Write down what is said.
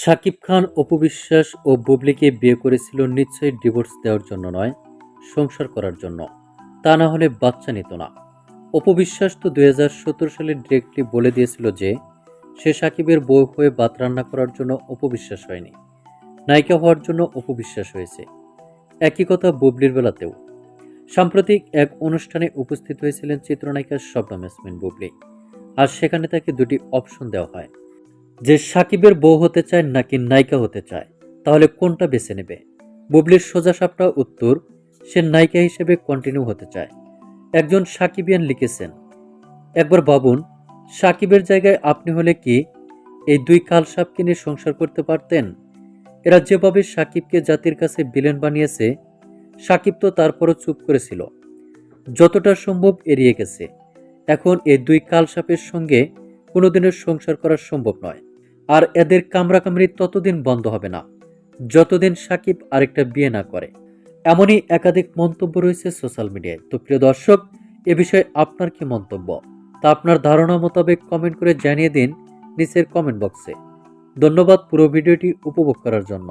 শাকিব খান অপু বিশ্বাস ও বুবলিকে বিয়ে করেছিল নিশ্চয়ই ডিভোর্স দেওয়ার জন্য নয়, সংসার করার জন্য। তা না হলে বাচ্চা নিত না। অপু বিশ্বাস তো দুই হাজার সতেরো সালে ডিরেক্টলি বলে দিয়েছিল যে, সে সাকিবের বউ হয়ে ভাত রান্না করার জন্য অপবিশ্বাস হয়নি। নায়িকা হওয়ার জন্য অপবিশ্বাস হয়েছে। একই কথা বুবলির বেলাতেও। সাম্প্রতিক এক অনুষ্ঠানে উপস্থিত হয়েছিলেন চিত্রনায়িকা শবনম ইয়াসমিন বুবলি। আর সেখানে তাকে দুটি অপশন দেওয়া হয়। যে সাকিবের বউ হতে চায় নাকি নায়িকা হতে চায়, তাহলে কোনটা বেছে নেবে? বুবলির সোজা সাপটা উত্তর, সে নায়িকা হিসেবে কন্টিনিউ হতে চায়। একজন সাকিবিয়ান লিখেছেন, একবার ভাবুন, সাকিবের জায়গায় আপনি হলে কি এই দুই কাল সাপকে নিয়ে সংসার করতে পারতেন? এরা যেভাবে সাকিবকে জাতির কাছে বিলেন বানিয়েছে, সাকিব তো তারপরও চুপ করেছিল। যতটা সম্ভব এড়িয়ে গেছে। এখন এই দুই কাল সাপের সঙ্গে কোনোদিনের সংসার করা সম্ভব নয়। আর এদের কামড়াকামড়ি ততদিন বন্ধ হবে না। যতদিন সাকিব আরেকটা বিয়ে না করে। এমনই একাধিক মন্তব্য রয়েছে সোশ্যাল মিডিয়ায়। তো প্রিয় দর্শক, এ বিষয়ে আপনার কি মন্তব্য? তা আপনার ধারণা মোতাবেক কমেন্ট করে জানিয়ে দিন নিচের কমেন্ট বক্সে। ধন্যবাদ পুরো ভিডিওটি উপভোগ করার জন্য।